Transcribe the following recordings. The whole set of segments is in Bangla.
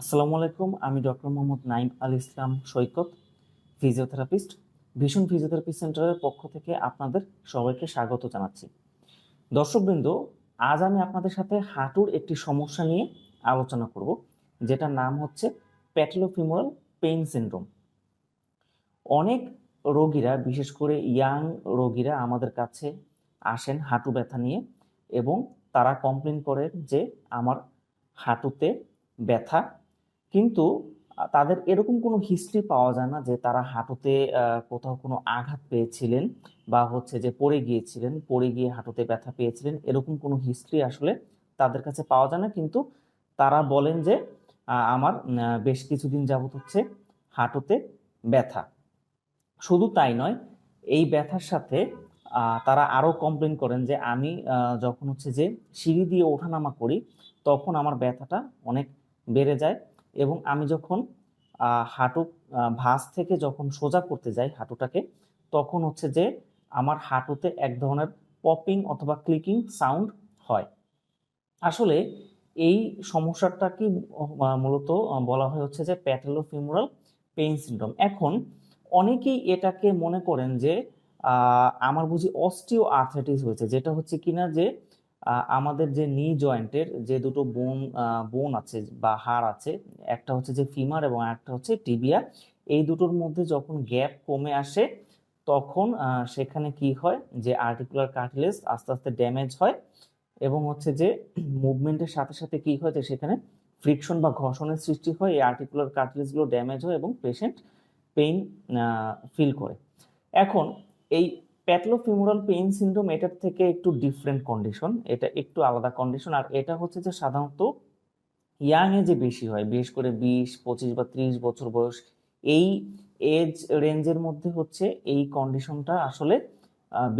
আসসালামু আলাইকুম, আমি doctor Mohammad Naim Al Islam Saikat physiotherapist vision physiotherapy সেন্টারের পক্ষ থেকে আপনাদের সবাইকে স্বাগত জানাচ্ছি। দর্শকবৃন্দ, আজ আমি আপনাদের সাথে হাঁটুর একটি সমস্যা নিয়ে আলোচনা করব, যেটার নাম হচ্ছে প্যাটেলোফিমোরাল পেইন সিনড্রোম অনেক রোগীরা, বিশেষ করে ইয়াং রোগীরা আমাদের কাছে আসেন হাঁটু ব্যথা নিয়ে এবং তারা কমপ্লেন করেন যে আমার হাঁটুতে ব্যথা কিন্তু তাদের এরকম কোনো হিস্ট্রি পাওয়া যায় না যে তারা হাঁটুতে কোথাও কোনো আঘাত পেয়েছিলেন বা হচ্ছে যে পড়ে গিয়েছিলেন, পড়ে গিয়ে হাঁটুতে ব্যথা পেয়েছিলেন, এরকম কোনো হিস্ট্রি আসলে তাদের কাছে পাওয়া যায় না। কিন্তু তারা বলেন যে আমার বেশ কিছুদিন যাবত হচ্ছে হাঁটুতে ব্যথা। শুধু তাই নয়, এই ব্যথার সাথে তারা আরও কমপ্লেন করেন যে আমি যখন হচ্ছে যে সিঁড়ি দিয়ে ওঠানামা করি, তখন আমার ব্যথাটা অনেক বেড়ে যায়। এবং আমি যখন হাঁটু ভাঁজ থেকে যখন সোজা করতে যাই হাঁটুটাকে, তখন হচ্ছে যে আমার হাঁটুতে এক ধরনের পপিং অথবা ক্লিকিং সাউন্ড হয়। আসলে এই সমস্যাটা কি মূলত বলা হয় হচ্ছে যে প্যাটেলোফিমোরাল পেইন সিনড্রোম এখন অনেকেই এটাকে মনে করেন যে আমার বুঝি অস্টিও আর্থ্রাইটিস হয়েছে, যেটা হচ্ছে কিনা যে আমাদের যে নি জয়েন্টের যে দুটো বোন বোন আছে বা হাড় আছে, একটা হচ্ছে যে ফিমার এবং একটা হচ্ছে টিবিয়া এই দুটোর মধ্যে যখন গ্যাপ কমে আসে, তখন সেখানে কি হয় যে আর্টিকুলার কার্টিলেজ আস্তে আস্তে ড্যামেজ হয় এবং হচ্ছে যে মুভমেন্টের সাথে সাথে কি হয় যে সেখানে ফ্রিকশন বা ঘর্ষণের সৃষ্টি হয়, এই আর্টিকুলার কার্টিলেজগুলো ড্যামেজ হয় এবং পেশেন্ট পেইন ফিল করে। এখন এই প্যাটলোফিমোরাল পেইন সিনড্রোম এটার থেকে একটু ডিফারেন্ট কন্ডিশন এটা একটু আলাদা কন্ডিশন আর এটা হচ্ছে যে সাধারণত ইয়াং এজে বেশি হয়, বিশেষ করে বিশ, পঁচিশ বা ত্রিশ বছর বয়স, এই এজ রেঞ্জের মধ্যে হচ্ছে এই কন্ডিশনটা আসলে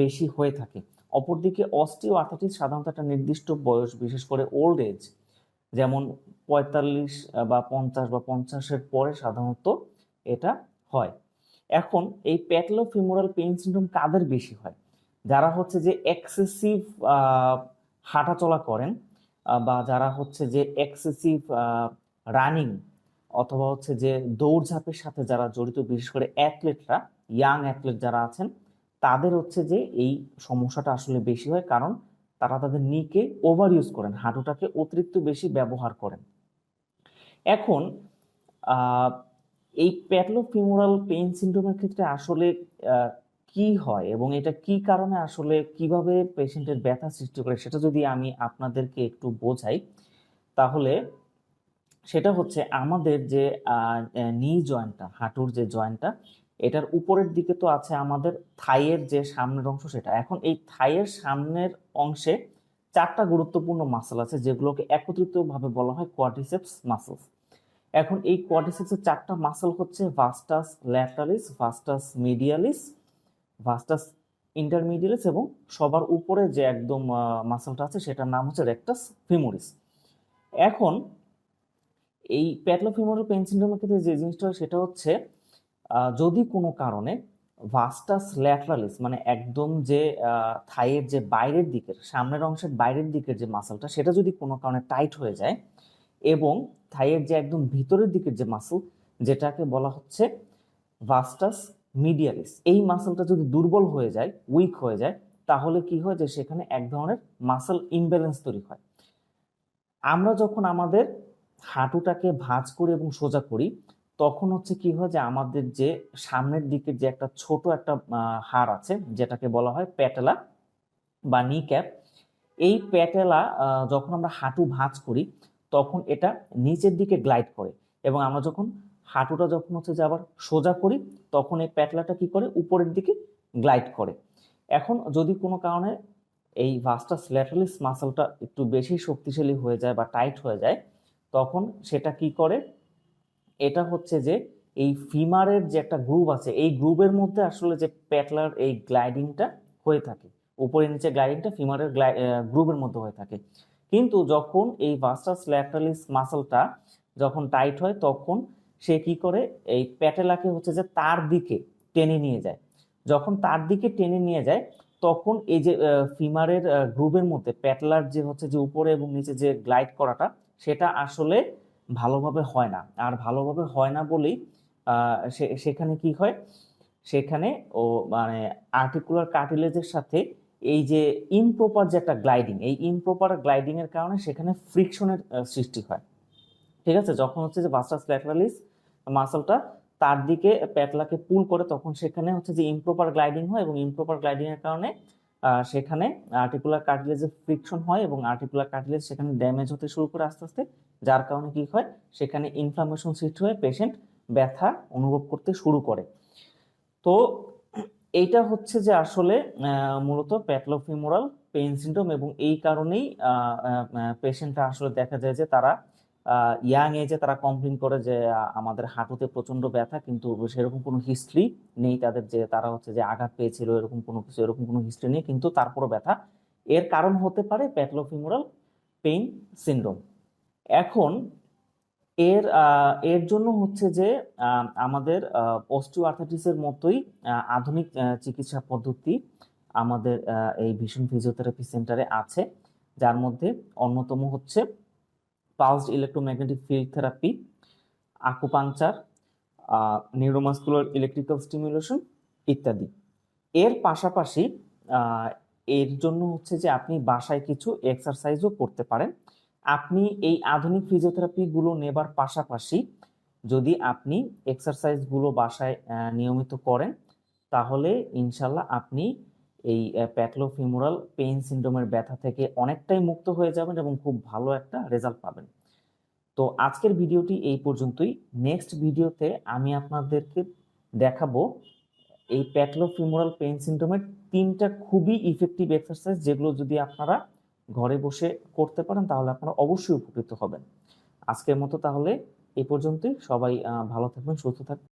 বেশি হয়ে থাকে। অপরদিকে অস্টিও আর্থাইটিস সাধারণত একটা নির্দিষ্ট বয়স, বিশেষ করে ওল্ড এজ যেমন পঁয়তাল্লিশ বা পঞ্চাশ বা পঞ্চাশের পরে সাধারণত এটা হয়। এখন এই প্যাটলো ফিমোরাল পেইন সিনড্রোম কাদের বেশি হয়? যারা হচ্ছে যে এক্সেসিভ হাঁটাচলা করেন বা যারা হচ্ছে যে এক্সেসিভ রানিং অথবা হচ্ছে যে দৌড়ঝাঁপের সাথে যারা জড়িত, বিশেষ করে অ্যাথলেটরা ইয়াং অ্যাথলেট যারা আছেন, তাদের হচ্ছে যে এই সমস্যাটা আসলে বেশি হয় কারণ তারা তাদের নিকে ওভার ইউজ করেন, হাঁটুটাকে অতিরিক্ত বেশি ব্যবহার করেন। এখন এই প্যাটলোফিমোরাল পেইন সিনড্রোমের ক্ষেত্রে আসলে কি হয় এবং এটা কি কারণে আসলে কীভাবে পেশেন্টের ব্যথা সৃষ্টি করে সেটা যদি আমি আপনাদেরকে একটু বোঝাই, তাহলে সেটা হচ্ছে আমাদের যে নি জয়েন্টটা হাঁটুর যে জয়েন্টটা এটার উপরের দিকে তো আছে আমাদের থাইয়ের যে সামনের অংশ সেটা। এখন এই থাইয়ের সামনের অংশে চারটা গুরুত্বপূর্ণ মাসেল আছে যেগুলোকে একত্রিতভাবে বলা হয় কোয়াড্রিসেপস মাসলস এখন এই কোয়াড্রিসেপসের চারটা মাসল হচ্ছে ভাস্টাস ল্যাটারিস ভাস্টাস মিডিয়ালিস ভাস্টাস ইন্টারমিডিয়ালিস এবং সবার উপরে যে একদম মাসলটা আছে সেটার নাম হচ্ছে রেক্টাস ফিমোরিস এখন এই প্যাটলোফিমোরাল পেইন সিনড্রোমের ক্ষেত্রে যে জিনিসটা হয় সেটা হচ্ছে যদি কোনো কারণে ভাস্টাস ল্যাটারালিস মানে একদম যে থাইয়ের যে বাইরের দিকের, সামনের অংশের বাইরের দিকের যে মাসলটা সেটা যদি কোনো কারণে টাইট হয়ে যায় এবং থাইয়ের যে একদম ভিতরের দিকের যে মাসল যেটাকে বলা হচ্ছে ভাস্টাস মিডিয়ালিস এই মাসলটা যদি দুর্বল হয়ে যায় উইক হয়ে যায়, তাহলে কি হয় যে সেখানে এক ধরনের মাসল ইমব্যালেন্স তৈরি হয়। আমরা যখন আমাদের হাঁটুটাকে ভাঁজ করি এবং সোজা করি, তখন হচ্ছে কি হয় যে আমাদের যে সামনের দিকের যে একটা ছোট একটা হাড় আছে, যেটাকে বলা হয় প্যাটেলা বা নি ক্যাপ এই প্যাটেলা যখন আমরা হাঁটু ভাঁজ করি তখন এটা নিচের দিকে গ্লাইড করে এবং আমরা যখন হাঁটুটা যখন হচ্ছে যে আবার সোজা করি, তখন এই প্যাটেলাটা কি করে উপরের দিকে গ্লাইড করে। এখন যদি কোনো কারণে এই ভাস্টাস ল্যাটারালিস মাসলটা একটু বেশি শক্তিশালী হয়ে যায় বা টাইট হয়ে যায়, তখন সেটা কি করে? এটা হচ্ছে যে এই ফিমারের যে একটা গ্রুপ আছে, এই গ্রুপের মধ্যে আসলে যে প্যাটলার এই গ্লাইডিংটা হয়ে থাকে। উপরে নিচে গ্লাইডিংটা ফিমারের গ্লাই গ্রুপের মধ্যে হয়ে থাকে। কিন্তু যখন এই ভাস্টাস ল্যাটারালিস মাসলটা যখন টাইট হয়, তখন সে কি করে? এই প্যাটেলাকে হচ্ছে যে তার দিকে টেনে নিয়ে যায়। যখন তার দিকে টেনে নিয়ে যায়, তখন এই যে ফিমারের গ্রুপের মধ্যে প্যাটেলার যে হচ্ছে যে উপরে এবং নিচে যে গ্লাইড করাটা, সেটা আসলে ভালোভাবে হয় না। আর ভালোভাবে হয় না বলেই সেখানে কি হয়? সেখানে ও মানে আর্টিকুলার কার্টিলেজের সাথে এই যে ইমপ্রপার যে একটা গ্লাইডিং এই ইমপ্রপার গ্লাইডিং এর কারণে সেখানে ফ্রিকশনের সৃষ্টি হয়। ঠিক আছে? যখন হচ্ছে যে ভাস্টাস ল্যাটারালিস মাসলটা তার দিকে প্যাটলাকে পুল করে, তখন সেখানে হচ্ছে যে ইমপ্রপার গ্লাইডিং হয় এবং ইমপ্রপার গ্লাইডিং এর কারণে সেখানে আর্টিকুলার কার্টিলেজের ফ্রিকশন হয় এবং আর্টিকুলার কার্টিলেজ সেখানে ড্যামেজ হতে শুরু করে আস্তে আস্তে। যার কারণে কি হয়? সেখানে ইনফ্লামেশন সৃষ্টি হয়ে পেশেন্ট ব্যথা অনুভব করতে শুরু করে। তো এইটা হচ্ছে যে আসলে মূলত প্যাটলোফিমোরাল পেইন সিন্ড্রোম এবং এই কারণেই পেশেন্টরা আসলে দেখা যায় যে তারা ইয়াং এজে তারা কমপ্লেন করে যে আমাদের হাঁটুতে প্রচণ্ড ব্যথা, কিন্তু সেরকম কোনো হিস্ট্রি নেই তাদের যে তারা হচ্ছে যে আঘাত পেয়েছিল, এরকম কোনো কিছু, এরকম কোনো হিস্ট্রি নেই, কিন্তু তারপরও ব্যথা। এর কারণ হতে পারে প্যাটলোফিমোরাল পেইন সিন্ড্রোম। এখন এর এর জন্য হচ্ছে যে আমাদের অস্টিওআর্থাইটিসের মতোই আধুনিক চিকিৎসা পদ্ধতি আমাদের এই ভীষণ ফিজিওথেরাপি সেন্টারে আছে। যার মধ্যে অন্যতম হচ্ছে pulsed electromagnetic field therapy acupuncture neuromuscular electrical stimulation ইত্যাদি। এর পাশাপাশি এর জন্য হচ্ছে যে আপনি বাসায় কিছু এক্সারসাইজও করতে পারেন। আপনি এই আধুনিক ফিজিওথেরাপিগুলো নেবার পাশাপাশি যদি আপনি এক্সারসাইজগুলো বাসায় নিয়মিত করেন, তাহলে ইনশাল্লাহ আপনি এই প্যাটলোফিমোরাল পেইন সিন্ড্রোমের ব্যথা থেকে অনেকটাই মুক্ত হয়ে যাবেন এবং খুব ভালো একটা রেজাল্ট পাবেন। তো আজকের ভিডিওটি এই পর্যন্তই। নেক্সট ভিডিওতে আমি আপনাদেরকে দেখাবো এই প্যাটলোফিমোরাল পেইন সিন্ড্রোমের তিনটা খুবই ইফেক্টিভ এক্সারসাইজ যেগুলো যদি আপনারা ঘরে বসে করতে পারেন, তাহলে আপনারা অবশ্যই উপকৃত হবেন। আজকের মতো তাহলে এ পর্যন্তই। সবাই ভালো থাকবেন, সুস্থ থাকবেন।